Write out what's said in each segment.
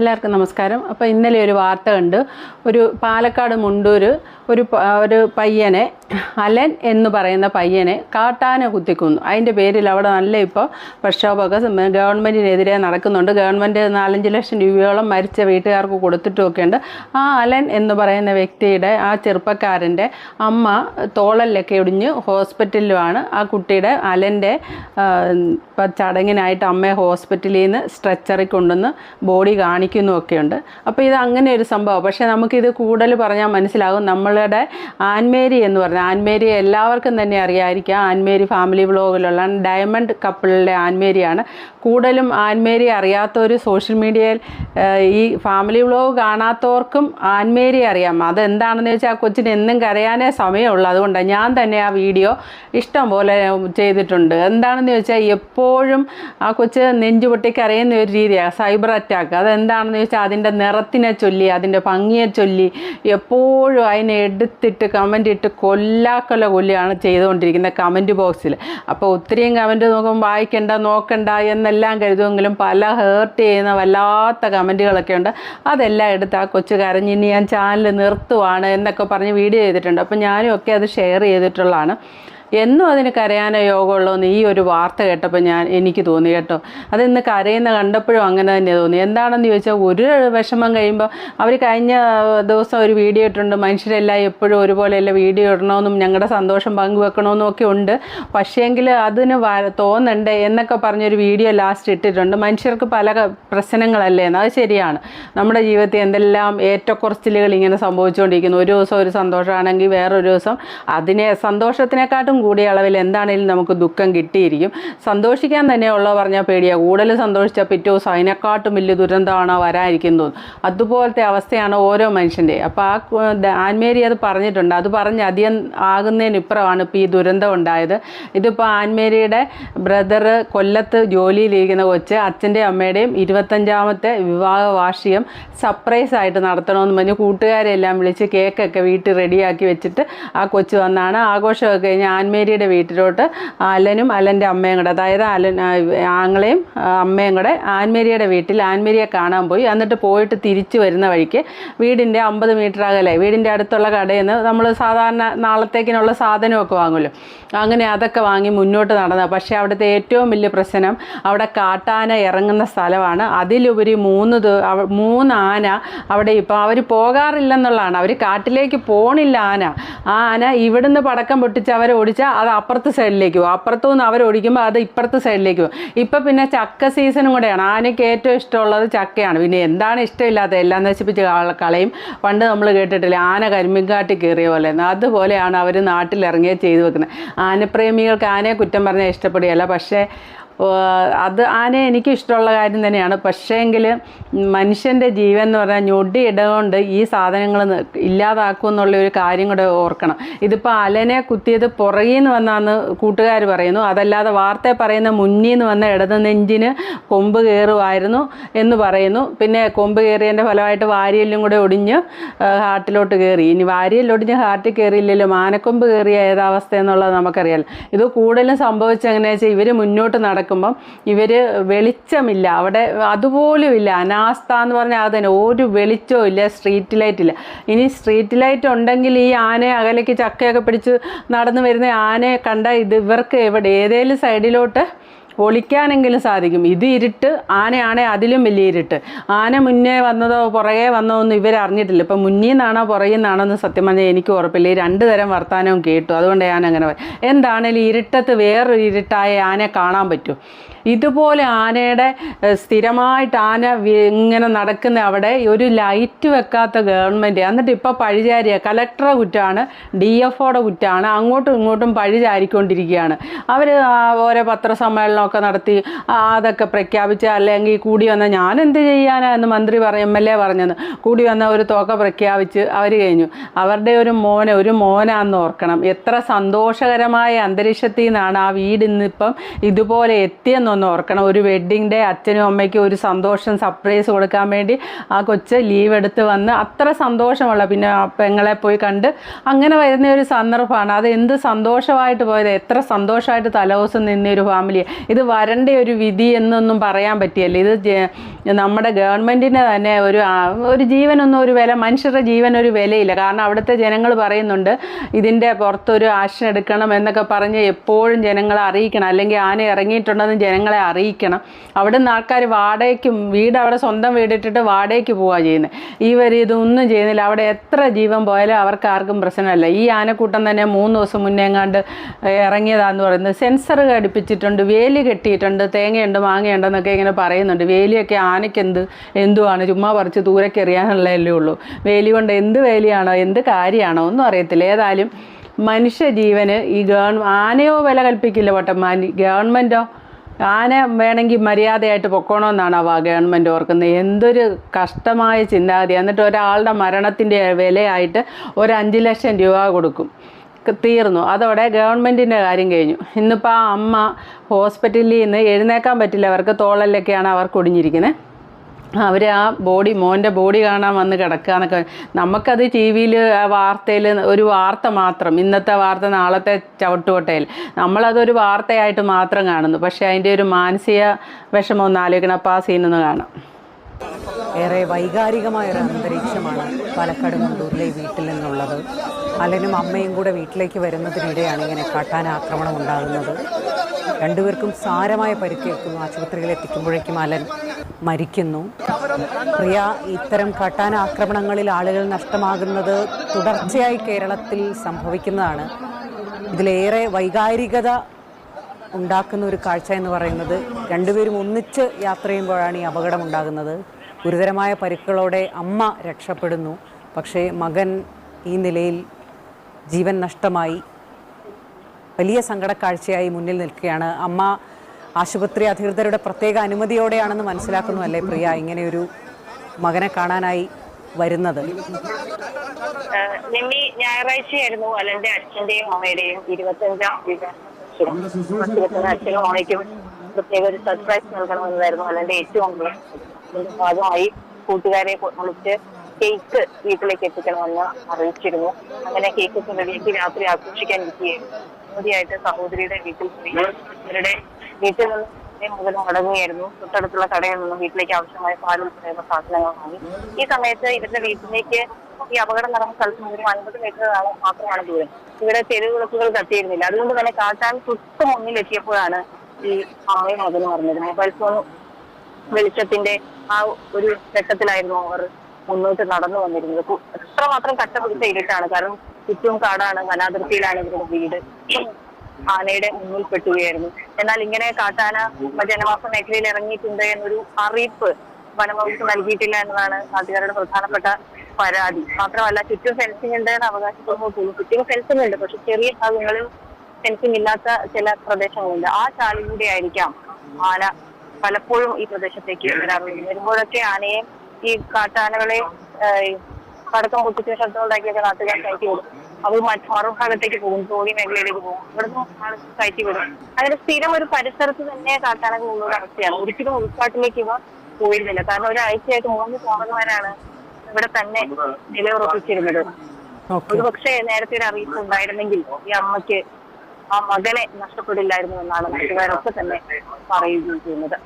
എല്ലാവർക്കും നമസ്കാരം. അപ്പോൾ ഇന്നലെ ഒരു വാർത്ത കണ്ട് ഒരു പാലക്കാട് മുണ്ടൂർ ഒരു ഒരു പയ്യനെ അലൻ എന്ന് പറയുന്ന പയ്യനെ കാട്ടാന കുത്തിക്കുന്നു. അതിന്റെ പേരിൽ അവിടെ നല്ല ഇപ്പോൾ പ്രക്ഷോഭമൊക്കെ ഗവൺമെന്റിനെതിരെ നടക്കുന്നുണ്ട്. ഗവൺമെന്റ് നാലഞ്ച് ലക്ഷം രൂപയോളം മരിച്ച വീട്ടുകാർക്ക് കൊടുത്തിട്ടുമൊക്കെ ഉണ്ട്. ആ അലൻ എന്ന് പറയുന്ന വ്യക്തിയുടെ ആ ചെറുപ്പക്കാരന്റെ അമ്മ തോളലിലൊക്കെ ഒടിഞ്ഞ് ഹോസ്പിറ്റലിലുമാണ്. ആ കുട്ടിയുടെ അലന്റെ ചടങ്ങിനായിട്ട് അമ്മയെ ഹോസ്പിറ്റലിൽ നിന്ന് സ്ട്രെച്ചറിൽ കൊണ്ടുവന്ന് ബോഡി കാണിക്കുന്നുമൊക്കെ ഉണ്ട് അപ്പോൾ ഇത് അങ്ങനെ ഒരു സംഭവം. പക്ഷേ നമുക്കിത് കൂടുതൽ പറഞ്ഞാൽ മനസ്സിലാകും. നമ്മളുടെ ആൻമേരി എന്ന് പറഞ്ഞാൽ ആൻമേരി എല്ലാവർക്കും തന്നെ അറിയാമായിരിക്കാം ആൻമേരി ഫാമിലി വ്ലോഗിലുള്ള ഡയമണ്ട് കപ്പിളിലെ ആൻമേരിയാണ്. കൂടുതലും ആൻമേരി അറിയാത്തവർ സോഷ്യൽ മീഡിയയിൽ ഈ ഫാമിലി വ്ലോഗ് കാണാത്തവർക്കും ആൻമേരി അറിയാം. അതെന്താണെന്ന് വെച്ചാൽ ആ കൊച്ചിന് എന്നും കരയാനേ സമയമുള്ളൂ. അതുകൊണ്ടാണ് ഞാൻ തന്നെ ആ വീഡിയോ ഇഷ്ടം പോലെ ചെയ്തിട്ടുണ്ട്. എന്താണെന്ന് വെച്ചാൽ എപ്പോഴും ആ കൊച്ച് നെഞ്ചുപൊട്ടി കരയുന്ന ഒരു രീതിയാണ്. Cyber attack. അതെന്താണെന്ന് ചോദിച്ചാൽ അതിന്റെ നിറത്തിനെ ചൊല്ലി അതിന്റെ ഭംഗിയെ ചൊല്ലി എപ്പോഴും അതിനെ എടുത്തിട്ട് കമന്റ് ഇട്ട് കൊല്ലാക്കൊല കൊല്ലിയാണ് ചെയ്തുകൊണ്ടിരിക്കുന്നത് കമന്റ് ബോക്സിൽ അപ്പോൾ ഒത്തിരിയും കമന്റ് നോക്കുമ്പോൾ വായിക്കണ്ട നോക്കണ്ട എന്നെല്ലാം കരുതുമെങ്കിലും പല ഹേർട്ട് ചെയ്യുന്ന വല്ലാത്ത കമന്റുകളൊക്കെ ഉണ്ട്. അതെല്ലാം എടുത്ത് ആ കൊച്ചു കരഞ്ഞ് ഇനി ഞാൻ ചാനൽ നിർത്തുവാണ് എന്നൊക്കെ പറഞ്ഞ് വീഡിയോ ചെയ്തിട്ടുണ്ട്. അപ്പോൾ ഞാനും ഒക്കെ അത് ഷെയർ ചെയ്തിട്ടുള്ളതാണ്. എന്നും അതിന് കരയാനോ യോഗമുള്ളതെന്ന് ഈ ഒരു വാർത്ത കേട്ടപ്പോൾ ഞാൻ എനിക്ക് തോന്നി കേട്ടോ. അത് ഇന്ന് കരയുന്ന കണ്ടപ്പോഴും അങ്ങനെ തന്നെ തോന്നി. എന്താണെന്ന് ചോദിച്ചാൽ ഒരു വിഷമം കഴിയുമ്പോൾ അവർ കഴിഞ്ഞ ദിവസം ഒരു വീഡിയോ ഇട്ടിട്ടുണ്ട്. മനുഷ്യരെല്ലാം എപ്പോഴും ഒരുപോലെയല്ല വീഡിയോ ഇടണമെന്നും ഞങ്ങളുടെ സന്തോഷം പങ്കുവെക്കണമെന്നും ഒക്കെ ഉണ്ട്. പക്ഷേങ്കിൽ അതിന് തോന്നണ്ടേ എന്നൊക്കെ പറഞ്ഞൊരു വീഡിയോ ലാസ്റ്റ് ഇട്ടിട്ടുണ്ട്. മനുഷ്യർക്ക് പല പ്രശ്നങ്ങളല്ലേ എന്ന്. അത് ശരിയാണ്. നമ്മുടെ ജീവിതത്തിൽ എന്തെല്ലാം ഏറ്റക്കുറച്ചിലുകൾ ഇങ്ങനെ സംഭവിച്ചുകൊണ്ടിരിക്കുന്നു. ഒരു ദിവസം ഒരു സന്തോഷമാണെങ്കിൽ വേറൊരു ദിവസം അതിനെ സന്തോഷത്തിനെക്കാട്ടും കൂടിയ അളവിൽ എന്താണെങ്കിലും നമുക്ക് ദുഃഖം കിട്ടിയിരിക്കും. സന്തോഷിക്കാൻ തന്നെയുള്ള പറഞ്ഞാൽ പേടിയാണ് കൂടുതൽ സന്തോഷിച്ച പിറ്റേ ദിവസം അതിനെക്കാട്ടും വലിയ ദുരന്തമാണ് വരാതിരിക്കുന്നത് അതുപോലത്തെ അവസ്ഥയാണ് ഓരോ മനുഷ്യന്റെ. അപ്പോൾ ആ ആൻമേരി അത് പറഞ്ഞിട്ടുണ്ട്. അത് പറഞ്ഞ് അധികം ആകുന്നതിനിപ്പുറമാണ് ഇപ്പോൾ ഈ ദുരന്തം ഉണ്ടായത്. ഇതിപ്പോൾ ആൻമേരിയുടെ ബ്രദർ കൊല്ലത്ത് ജോലിയിലിരിക്കുന്ന കൊച്ച് അച്ഛന്റെയും അമ്മയുടെയും ഇരുപത്തഞ്ചാമത്തെ വിവാഹ വാർഷികം സർപ്രൈസ് ആയിട്ട് നടത്തണമെന്ന് പറഞ്ഞ് കൂട്ടുകാരെല്ലാം വിളിച്ച് കേക്കൊക്കെ വീട്ടിൽ റെഡിയാക്കി വെച്ചിട്ട് ആ കൊച്ചു വന്നാണ്. ആഘോഷമൊക്കെ കഴിഞ്ഞ് ആൻമേരിയുടെ വീട്ടിലോട്ട് അലനും അലന്റെ അമ്മയും കൂടെ അതായത് അലൻ ആങ്ങളെയും അമ്മയും കൂടെ ആൻമേരിയുടെ വീട്ടിൽ ആൻമേരിയെ കാണാൻ പോയി. എന്നിട്ട് പോയിട്ട് തിരിച്ചു വരുന്ന വഴിക്ക് വീടിന്റെ അമ്പത് മീറ്റർ അകലെ വീടിന്റെ അടുത്തുള്ള കടയിൽ നിന്ന് നമ്മൾ സാധാരണ നാളത്തേക്കിനുള്ള സാധനമൊക്കെ വാങ്ങുമല്ലോ. അങ്ങനെ അതൊക്കെ വാങ്ങി മുന്നോട്ട് നടന്ന. പക്ഷേ അവിടുത്തെ ഏറ്റവും വലിയ പ്രശ്നം അവിടെ കാട്ടാന ഇറങ്ങുന്ന സ്ഥലമാണ്. അതിലുപരി മൂന്ന് മൂന്ന് ആന അവിടെ ഇപ്പോൾ അവർ പോകാറില്ലെന്നുള്ളതാണ്. അവർ കാട്ടിലേക്ക് പോണില്ല ആന. ആ ആന ഇവിടുന്ന് പടക്കം പൊട്ടിച്ച് അവരെ ഓടിച്ചാൽ അത് അപ്പുറത്തെ സൈഡിലേക്ക് പോകും അപ്പുറത്തു നിന്ന് അവർ ഓടിക്കുമ്പോൾ അത് ഇപ്പുറത്തെ സൈഡിലേക്ക് പോകും ഇപ്പം പിന്നെ ചക്ക സീസണും കൂടെയാണ്. ആനയ്ക്ക് ഏറ്റവും ഇഷ്ടമുള്ളത് ചക്കയാണ്. പിന്നെ എന്താണ് ഇഷ്ടമില്ലാത്ത എല്ലാം നശിപ്പിച്ച് കള- കളയും? പണ്ട് നമ്മൾ കേട്ടിട്ടില്ല ആന കരിമ്പിൻകാട്ടി കയറിയ പോലെ. അതുപോലെയാണ് അവർ നാട്ടിലിറങ്ങിയ ചെയ്തു വെക്കുന്നത്. ആനപ്രേമികൾക്ക് ആനയെ കുറ്റം പറഞ്ഞാൽ ഇഷ്ടപ്പെടുകയല്ല. പക്ഷേ അത് ആനയെ എനിക്ക് ഇഷ്ടമുള്ള കാര്യം തന്നെയാണ്. പക്ഷേങ്കിൽ മനുഷ്യന്റെ ജീവൻ എന്ന് പറഞ്ഞാൽ ഞൊടി ഇടകൊണ്ട് ഈ സാധനങ്ങൾ ഇല്ലാതാക്കും എന്നുള്ള ഒരു കാര്യം കൂടെ ഓർക്കണം. ഇതിപ്പോൾ അലനെ കുത്തിയത് പുറകിൽ നിന്ന് വന്നാന്ന് കൂട്ടുകാർ പറയുന്നു. അതല്ലാതെ വാർത്ത പറയുന്ന മുന്നിൽ നിന്ന് വന്ന ഇടത് നെഞ്ചിന് കൊമ്പ് കയറുമായിരുന്നു എന്ന് പറയുന്നു. പിന്നെ കൊമ്പ് കയറിയതിന്റെ ഫലമായിട്ട് വാരിയെല്ലും കൂടെ ഒടിഞ്ഞ് ഹാർട്ടിലോട്ട് കയറി ഇനി വാരിയെല്ലൊടിഞ്ഞ് ഹാർട്ടിൽ കയറിയില്ലല്ലോ മാനക്കൊമ്പ് കയറിയ ഏതാവസ്ഥ എന്നുള്ളത് നമുക്കറിയാം ഇത് കൂടുതലും സംഭവിച്ചെങ്ങനെയാണെന്ന് വെച്ചാൽ ഇവർ മുന്നോട്ട് നടക്കുമ്പം ഇവർ വെളിച്ചമില്ല. അവിടെ അതുപോലും ഇല്ല അനാസ്ഥ എന്ന് പറഞ്ഞാൽ അത് തന്നെ ഒരു വെളിച്ചവും ഇല്ല. സ്ട്രീറ്റ് ലൈറ്റ് ഇല്ല. ഇനി സ്ട്രീറ്റ് ലൈറ്റ് ഉണ്ടെങ്കിൽ ഈ ആനയെ അകലേക്ക് ചക്കയൊക്കെ പിടിച്ച് നടന്നു വരുന്ന ആനയെ കണ്ട ഇത് ഇവർക്ക് എവിടെ? ഏതേലും സൈഡിലോട്ട് ഒളിക്കാനെങ്കിലും സാധിക്കും. ഇത് ഇരുട്ട് ആനയാണെ അതിലും വലിയ ഇരുട്ട്. ആന മുന്നേ വന്നതോ പുറകെ വന്നതോ ഒന്നും ഇവരറിഞ്ഞിട്ടില്ല ഇപ്പം മുന്നിൽ നിന്നാണോ പുറകിൽ നിന്നാണോ എന്ന് സത്യം പറഞ്ഞാൽ എനിക്ക് ഉറപ്പില്ല. ഈ രണ്ട് തരം വർത്തമാനവും കേട്ടു. അതുകൊണ്ട് ഞാൻ അങ്ങനെ എന്താണേലും ഇരുട്ടത്ത് വേറൊരു ഇരുട്ടായ ആനയെ കാണാൻ പറ്റും? ഇതുപോലെ ആനയുടെ സ്ഥിരമായിട്ട് ആന ഇങ്ങനെ നടക്കുന്ന അവിടെ ഒരു ലൈറ്റ് വെക്കാത്ത ഗവൺമെന്റ് എന്നിട്ട് ഇപ്പോൾ പഴിചാരിയ കലക്ടറെ കുറ്റമാണ് ഡി എഫ് ഒയുടെ കുറ്റമാണ് അങ്ങോട്ടും ഇങ്ങോട്ടും പഴിചാരിക്കൊണ്ടിരിക്കുകയാണ്. അവർ ഓരോ പത്രസമ്മേളനമൊക്കെ നടത്തി അതൊക്കെ പ്രഖ്യാപിച്ച് അല്ലെങ്കിൽ കൂടി വന്ന ഞാൻ എന്ത് ചെയ്യാനാ എന്ന് മന്ത്രി പറ എം എൽ എ പറഞ്ഞത് കൂടി വന്ന ഒരു തോക്ക പ്രഖ്യാപിച്ച് അവർ കഴിഞ്ഞു. അവരുടെ ഒരു മോനെ ഒരു മോനാന്ന് ഓർക്കണം. എത്ര സന്തോഷകരമായ അന്തരീക്ഷത്തിൽ നിന്നാണ് ആ വീട് ഇന്നിപ്പം ഇതുപോലെ എത്തിയെന്നൊന്ന് ഓർക്കണം. ഒരു വെഡ്ഡിങ് ഡേ അച്ഛനും അമ്മയ്ക്കും ഒരു സന്തോഷം സർപ്രൈസ് കൊടുക്കാൻ വേണ്ടി ആ കൊച്ച് ലീവ് എടുത്ത് വന്ന് അത്ര സന്തോഷമുള്ള പിന്നെ പെങ്ങളെ പോയി കണ്ട് അങ്ങനെ വരുന്ന ഒരു സന്ദർഭമാണ്. അത് എന്ത് സന്തോഷമായിട്ട് പോയത്? എത്ര സന്തോഷമായിട്ട് തലവസം നിന്ന ഒരു ഫാമിലി ഇത് വരണ്ട ഒരു വിധി എന്നൊന്നും പറയാൻ പറ്റിയല്ല? ഇത് നമ്മുടെ ഗവൺമെന്റിന് തന്നെ ഒരു ഒരു ജീവനൊന്നും ഒരു വില മനുഷ്യരുടെ ജീവൻ ഒരു വിലയില്ല. കാരണം അവിടുത്തെ ജനങ്ങൾ പറയുന്നുണ്ട് ഇതിന്റെ പുറത്തൊരു ആക്ഷൻ എടുക്കണം എന്നൊക്കെ പറഞ്ഞ് എപ്പോഴും ജനങ്ങളെ അറിയിക്കണം. അല്ലെങ്കിൽ ആന ഇറങ്ങിയിട്ടുണ്ടെന്ന് ജനങ്ങളെ അറിയിക്കണം. അവിടെ നിന്ന് ആൾക്കാർ വാടകയ്ക്കും വീട് അവിടെ സ്വന്തം വീടിട്ടിട്ട് വാടകയ്ക്ക് പോവുക ചെയ്യുന്നത് ഇവർ ഇതൊന്നും ചെയ്യുന്നില്ല. അവിടെ എത്ര ജീവൻ പോയാലും അവർക്ക് ആർക്കും പ്രശ്നമല്ല. ഈ ആനക്കൂട്ടം തന്നെ മൂന്ന് ദിവസം മുന്നേ എങ്ങാണ്ട് ഇറങ്ങിയതാന്ന് പറയുന്നത്. സെൻസർ ഘടിപ്പിച്ചിട്ടുണ്ട് വേലി കെട്ടിയിട്ടുണ്ട് തേങ്ങയുണ്ട് മാങ്ങയുണ്ടെന്നൊക്കെ ഇങ്ങനെ പറയുന്നുണ്ട്. വേലിയൊക്കെ ആനയ്ക്ക് എന്ത് എന്തുവാണ്? ചുമ്മാ പറിച്ച് ദൂരക്കെറിയാനുള്ളതല്ലേ ഉള്ളൂ. വേലി കൊണ്ട് എന്ത് വേലിയാണോ എന്ത് കാര്യമാണോ ഒന്നും അറിയത്തില്ല. ഏതായാലും മനുഷ്യ ജീവന് ഈ ഗവൺ ആനയോ വില കൽപ്പിക്കില്ല മനി ഗവൺമെന്റോ ആന വേണമെങ്കിൽ മര്യാദയായിട്ട് പൊക്കണമെന്നാണ് അവ ഗവൺമെന്റ് ഓർക്കുന്നത്. എന്തൊരു കഷ്ടമായ ചിന്താഗതി. എന്നിട്ട് ഒരാളുടെ മരണത്തിന്റെ വിലയായിട്ട് ഒരു അഞ്ച് ലക്ഷം രൂപ കൊടുക്കും. തീർന്നു. അതോടെ ഗവൺമെന്റിന്റെ കാര്യം കഴിഞ്ഞു. ഇന്നിപ്പോൾ ആ അമ്മ ഹോസ്പിറ്റലിൽ നിന്ന് എഴുന്നേക്കാൻ പറ്റില്ല. അവർക്ക് തോളലൊക്കെയാണ് അവർ കുടിഞ്ഞിരിക്കുന്നത് അവർ ആ ബോഡി മോന്റെ ബോഡി കാണാൻ വന്ന് കിടക്കുക എന്നൊക്കെ നമുക്കത് ടി വിയിൽ വാർത്തയിൽ ഒരു വാർത്ത മാത്രം. ഇന്നത്തെ വാർത്ത നാളത്തെ ചവിട്ടുകൊട്ടയിൽ. നമ്മളതൊരു വാർത്തയായിട്ട് മാത്രം കാണുന്നു. പക്ഷേ അതിന്റെ ഒരു മാനസിക വിഷമം ഒന്ന് ആലോചിക്കണം. അപ്പോൾ ആ സീനൊന്ന് കാണാം. ഏറെ വൈകാരികമായ ഒരു അന്തരീക്ഷമാണ് പാലക്കാട് മുണ്ടൂരിലെ വീട്ടിൽ നിന്നുള്ളത്. അലനും അമ്മയും കൂടെ വീട്ടിലേക്ക് വരുന്നതിനിടെയാണ് ഇങ്ങനെ കാട്ടാന ആക്രമണം ഉണ്ടാകുന്നത്. രണ്ടുപേർക്കും സാരമായ പരിക്കേൽക്കുന്നു. ആശുപത്രിയിൽ എത്തിക്കുമ്പോഴേക്കും അലൻ മരിക്കുന്നു. പ്രിയ ഇത്തരം കാട്ടാന ആക്രമണങ്ങളിൽ ആളുകൾ നഷ്ടമാകുന്നത് തുടർച്ചയായി കേരളത്തിൽ സംഭവിക്കുന്നതാണ്. ഇതിലേറെ വൈകാരികത ഉണ്ടാക്കുന്ന ഒരു കാഴ്ച എന്ന് പറയുന്നത് രണ്ടുപേരും ഒന്നിച്ച് യാത്ര ചെയ്യുമ്പോഴാണ് ഈ അപകടം ഉണ്ടാകുന്നത്. ഗുരുതരമായ പരിക്കുകളോടെ അമ്മ രക്ഷപ്പെടുന്നു. പക്ഷേ മകൻ ഈ നിലയിൽ ജീവൻ നഷ്ടമായി വലിയ സങ്കടക്കാഴ്ചയായി മുന്നിൽ നിൽക്കുകയാണ്. അമ്മ ആശുപത്രി അധികൃതരുടെ പ്രത്യേക അനുമതിയോടെയാണെന്ന് മനസ്സിലാക്കുന്നു അല്ലേ പ്രിയ? ഇങ്ങനെയൊരു മകനെ കാണാനായി വരുന്നത്. ഞായറാഴ്ചയായിരുന്നു അലന്റെ അച്ഛന്റെയും അമ്മയുടെയും ഇരുപത്തഞ്ചാം അച്ഛനും അമ്മയ്ക്കും പ്രത്യേക ഒരു സർപ്രൈസ് നൽകണമെന്നായിരുന്നു അലന്റെ ഏറ്റവും ഭാഗമായി കൂട്ടുകാരെ വിളിച്ച് കേക്ക് വീട്ടിലേക്ക് എത്തിക്കണമെന്ന് അറിയിച്ചിരുന്നു. അങ്ങനെ കേക്ക് റെഡിയാക്കി രാത്രി ആഘോഷിക്കാൻ ഇരിക്കുകയായിരുന്നു. മോദിയായിട്ട് സഹോദരിയുടെ വീട്ടിൽ പോയി. ഇവരുടെ വീട്ടിൽ നിന്ന് മുതൽ മടങ്ങുകയായിരുന്നു. തൊട്ടടുത്തുള്ള കടയിൽ നിന്നും വീട്ടിലേക്ക് ആവശ്യമായ പാൽ ഉൾപ്പെടെയുള്ള സാധനങ്ങൾ വാങ്ങി. ഈ സമയത്ത് ഇവരുടെ വീട്ടിലേക്ക് ഈ അപകടം നടന്ന സ്ഥലത്ത് ഒരു അൻപത് മീറ്റർ മാത്രമാണ് ദൂരം. ഇവിടെ തെരുവിളക്കുകൾ കത്തിയിരുന്നില്ല. അതുകൊണ്ട് തന്നെ കാട്ടാൻ തൊട്ട് മുന്നിലെത്തിയപ്പോഴാണ് ഈ അമ്മയും മകനും അറിഞ്ഞത്. മൊബൈൽ ഫോൺ വെളിച്ചത്തിന്റെ ആ ഒരു ഘട്ടത്തിലായിരുന്നു അവർ മുന്നോട്ട് നടന്നു വന്നിരുന്നത്. എത്രമാത്രം കട്ട പിടിച്ച ഇരുട്ടാണ് കാരണം ചുറ്റും കാടാണ് വനാതിർത്തിയിലാണ് ഇവരുടെ വീട്. ആനയുടെ മുന്നിൽ പെട്ടുകയായിരുന്നു. എന്നാൽ ഇങ്ങനെ കാട്ടാന ജനവാസ മേഖലയിൽ ഇറങ്ങിയിട്ടുണ്ട് എന്നൊരു അറിയിപ്പ് വനംവകുപ്പ് നൽകിയിട്ടില്ല എന്നതാണ് നാട്ടുകാരുടെ പ്രധാനപ്പെട്ട പരാതി. മാത്രമല്ല ചുറ്റും ഫെൻസിംഗ് ഉണ്ട് എന്ന് അവകാശപ്പെടുമ്പോൾ പോലും ചുറ്റും ഫെൻസിംഗ് ഉണ്ട്. പക്ഷെ ചെറിയ ഭാഗങ്ങളിൽ ഫെൻസിംഗ് ഇല്ലാത്ത ചില പ്രദേശങ്ങളുണ്ട്. ആ ചാലിലൂടെ ആയിരിക്കാം ആന പലപ്പോഴും ഈ പ്രദേശത്തേക്ക് വരാറുള്ളത്. വരുമ്പോഴൊക്കെ ആനയെ ഈ കാട്ടാനകളെ പടക്കം പൊട്ടിച്ച ശബ്ദം ഉണ്ടാക്കിയൊക്കെ നാട്ടുകാർ കയറ്റി വിടും. അവർ മറ്റു മറുഭാഗത്തേക്ക് പോകും തോണി മേഖലയിലേക്ക് പോകും. ഇവിടുന്ന് ആൾ കയറ്റി വിടും. അങ്ങനെ സ്ഥിരം ഒരു പരിസരത്ത് തന്നെ കാട്ടാനകൾ ഉള്ള ഒരു അവസ്ഥയാണ്. ഒരിക്കലും ഉൾക്കാട്ടിലേക്ക് ഇവ പോയിരുന്നില്ല. കാരണം ഒരാഴ്ചയായിട്ട് മൂന്ന് പോകുന്നവരാണ് ഇവിടെ തന്നെ നിലയുറപ്പിച്ചിരുന്നത്. ഒരു പക്ഷേ നേരത്തെ ഒരു അറിയിപ്പ് ഉണ്ടായിരുന്നെങ്കിൽ ഈ അമ്മയ്ക്ക് ആ മകനെ നഷ്ടപ്പെടില്ലായിരുന്നു എന്നാണ് നാട്ടുകാരൊക്കെ തന്നെ പറയുകയും ചെയ്യുന്നത്.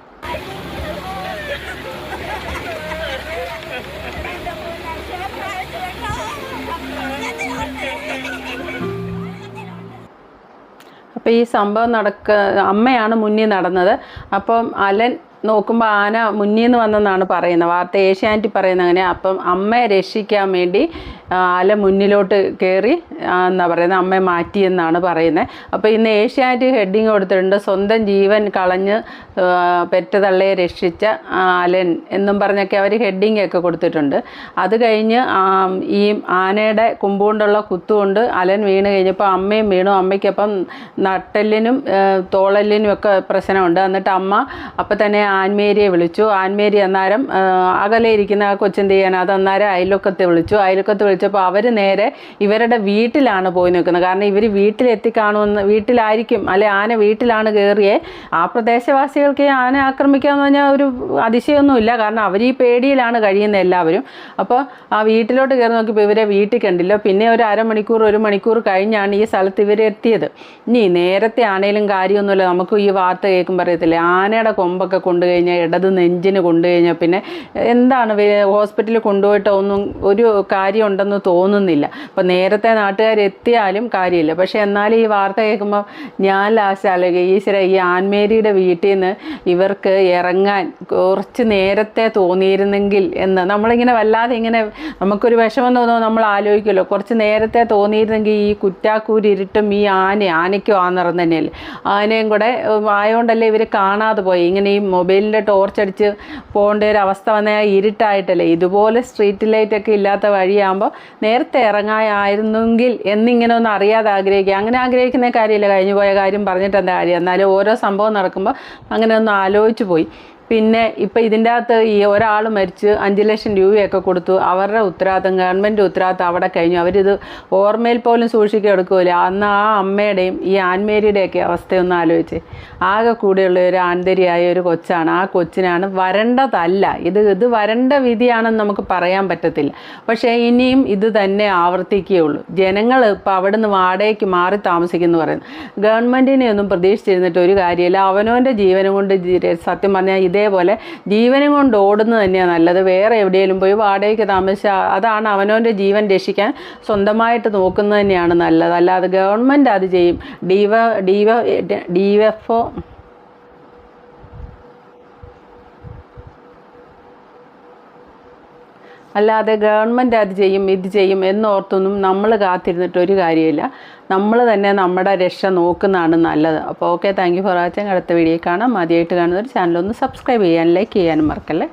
അപ്പോൾ ഈ സംഭവം നടക്ക അമ്മയാണ് മുന്നിൽ നടന്നത്. അപ്പം അലൻ നോക്കുമ്പോൾ ആന മുന്നിൽ നിന്ന് വന്നെന്നാണ് പറയുന്നത്. വാർത്ത ഏഷ്യാനെറ്റിൽ പറയുന്ന അങ്ങനെ. അപ്പം അമ്മയെ രക്ഷിക്കാൻ വേണ്ടി ആല മുന്നിലോട്ട് കയറി എന്നാ പറയുന്നത് അമ്മയെ മാറ്റിയെന്നാണ് പറയുന്നത്. അപ്പോൾ ഇന്ന് ഏഷ്യാനെറ്റ് ഹെഡിങ് കൊടുത്തിട്ടുണ്ട്. സ്വന്തം ജീവൻ കളഞ്ഞ് പെറ്റതള്ളയെ രക്ഷിച്ച ആലൻ എന്നും പറഞ്ഞൊക്കെ അവർ ഹെഡിങ് ഒക്കെ കൊടുത്തിട്ടുണ്ട്. അത് കഴിഞ്ഞ് ഈ ആനയുടെ കുമ്പുകൊണ്ടുള്ള കുത്തുകൊണ്ട് അലൻ വീണ് കഴിഞ്ഞപ്പോൾ അമ്മയും വീണു. അമ്മയ്ക്കപ്പം നട്ടെല്ലിനും തോളലിനും ഒക്കെ പ്രശ്നമുണ്ട്. എന്നിട്ട് അമ്മ അപ്പം തന്നെ ആൻമേരിയെ വിളിച്ചു. ആൻമേരി അന്നേരം അകലെ ഇരിക്കുന്ന ആ കൊച്ചെന്ത് അത് അന്നേരം അയൽവക്കത്തെ വിളിച്ചു. അയൽവക്കത്ത് വിളിച്ചപ്പോൾ അവർ നേരെ ഇവരുടെ വീട്ടിലാണ് പോയി നിൽക്കുന്നത്. കാരണം ഇവർ വീട്ടിലെത്തിക്കാണുമെന്ന് വീട്ടിലായിരിക്കും. അല്ലെ ആന വീട്ടിലാണ് കയറിയേ ആ പ്രദേശവാസികൾക്ക് ആന ആക്രമിക്കാന്ന് പറഞ്ഞാൽ ഒരു അതിശയമൊന്നുമില്ല കാരണം അവർ ഈ പേടിയിലാണ് കഴിയുന്നത് എല്ലാവരും. അപ്പോൾ ആ വീട്ടിലോട്ട് കയറി നോക്കിയപ്പോൾ ഇവരെ വീട്ടിൽ കണ്ടില്ല. പിന്നെ ഒരു അരമണിക്കൂർ ഒരു മണിക്കൂർ കഴിഞ്ഞാണ് ഈ സ്ഥലത്ത് ഇവരെത്തിയത് ഇനി നേരത്തെ ആണേലും കാര്യമൊന്നുമില്ല. നമുക്ക് ഈ വാർത്ത കേൾക്കുമ്പോൾ അറിയത്തില്ലേ? ആനയുടെ കൊമ്പൊക്കെ കൊണ്ടു കഴിഞ്ഞാൽ ഇടത് നെഞ്ചിന് കൊണ്ടു കഴിഞ്ഞാൽ പിന്നെ എന്താണ് ഹോസ്പിറ്റലിൽ കൊണ്ടുപോയിട്ട് ഒന്നും ഒരു കാര്യം ഉണ്ടെന്ന് തോന്നുന്നില്ല. അപ്പം നേരത്തെ നാട്ടുകാർ എത്തിയാലും കാര്യമില്ല. പക്ഷേ എന്നാലും ഈ വാർത്ത കേൾക്കുമ്പോൾ ഞാൻ ലാസ്റ്റ് അല്ലെങ്കിൽ ഈശ്വര ഈ ആൻമേരിയുടെ വീട്ടിൽ നിന്ന് ഇവർക്ക് ഇറങ്ങാൻ കുറച്ച് നേരത്തെ തോന്നിയിരുന്നെങ്കിൽ എന്ന്. നമ്മളിങ്ങനെ വല്ലാതെ ഇങ്ങനെ നമുക്കൊരു വിഷമം തോന്നുമ്പോൾ നമ്മൾ ആലോചിക്കുമല്ലോ. കുറച്ച് നേരത്തെ തോന്നിയിരുന്നെങ്കിൽ ഈ കുറ്റാക്കൂരി ഇരുട്ടും ഈ ആന ആനയ്ക്കും ആ നിറം തന്നെയല്ലേ. ആനയും കൂടെ ആയതുകൊണ്ടല്ലേ ഇവർ കാണാതെ പോയി? ഇങ്ങനെ ഈ മൊബൈലിന്റെ ടോർച്ച് അടിച്ച് പോകേണ്ട ഒരു അവസ്ഥ വന്ന ഇരുട്ടായിട്ടല്ലേ? ഇതുപോലെ സ്ട്രീറ്റ് ലൈറ്റൊക്കെ ഇല്ലാത്ത വഴിയാകുമ്പോൾ നേരത്തെ ഇറങ്ങായിരുന്നെങ്കിൽ എന്നിങ്ങനെ ഒന്ന് അറിയാതെ ആഗ്രഹിക്കുക. അങ്ങനെ ആഗ്രഹിക്കുന്ന കാര്യമില്ല. കഴിഞ്ഞു പോയ കാര്യം പറഞ്ഞിട്ട് എന്താ കാര്യം? എന്നാലും ഓരോ സംഭവം നടക്കുമ്പോൾ അങ്ങനെ ഒന്ന് ആലോചിച്ച് പോയി. പിന്നെ ഇപ്പം ഇതിന്റെ അകത്ത് ഈ ഒരാൾ മരിച്ച് അഞ്ച് ലക്ഷം രൂപയൊക്കെ കൊടുത്തു. അവരുടെ ഉത്തരവാദിത്തം ഗവൺമെന്റ് ഉത്തരവാദിത്തം അവിടെ കഴിഞ്ഞു. അവരിത് ഓർമ്മയിൽ പോലും സൂക്ഷിക്കുക എടുക്കുമല്ലോ അന്ന് ആ അമ്മയുടെയും ഈ ആൻമേരിയുടെയൊക്കെ അവസ്ഥയൊന്ന് ആലോചിച്ച്. ആകെ കൂടെയുള്ള ഒരു ആന്തരിയായ ഒരു കൊച്ചാണ്. ആ കൊച്ചിനാണ് വരേണ്ടതല്ല. ഇത് ഇത് വരേണ്ട വിധിയാണെന്ന് നമുക്ക് പറയാൻ പറ്റത്തില്ല. പക്ഷേ ഇനിയും ഇത് തന്നെ ആവർത്തിക്കുകയുള്ളൂ. ജനങ്ങൾ ഇപ്പോൾ അവിടുന്ന് വാടകയ്ക്ക് മാറി താമസിക്കുന്നു പറയുന്നു. ഗവൺമെന്റിനെ ഒന്നും പ്രതീക്ഷിച്ചിരുന്നിട്ട് ഒരു കാര്യമില്ല. അവനവന്റെ ജീവനം കൊണ്ട് സത്യം പറഞ്ഞാൽ ഇതേപോലെ ജീവനും കൊണ്ട് ഓടുന്നത് തന്നെയാണ് നല്ലത് വേറെ എവിടെയെങ്കിലും പോയി വാടകയ്ക്ക് താമസിച്ചാൽ അതാണ് അവനവന്റെ ജീവൻ രക്ഷിക്കാൻ സ്വന്തമായിട്ട് നോക്കുന്നത് തന്നെയാണ് നല്ലത് അല്ലാതെ ഗവൺമെന്റ് അത് ചെയ്യും ഡിവ ഡിവ ഡിവെഫോ അല്ലാതെ ഗവൺമെന്റ് അത് ചെയ്യും ഇത് ചെയ്യും എന്നോർത്തൊന്നും നമ്മൾ കാത്തിരുന്നിട്ട് ഒരു കാര്യമില്ല. നമ്മൾ തന്നെ നമ്മുടെ രക്ഷ നോക്കുന്നതാണ് നല്ലത്. അപ്പോൾ okay thank you for watching അടുത്ത വീഡിയോ കാണാം. ആദ്യമായിട്ട് ചാനൽ ഒന്ന് സബ്സ്ക്രൈബ് ചെയ്യാൻ ലൈക്ക് ചെയ്യാനും മറക്കല്ലേ?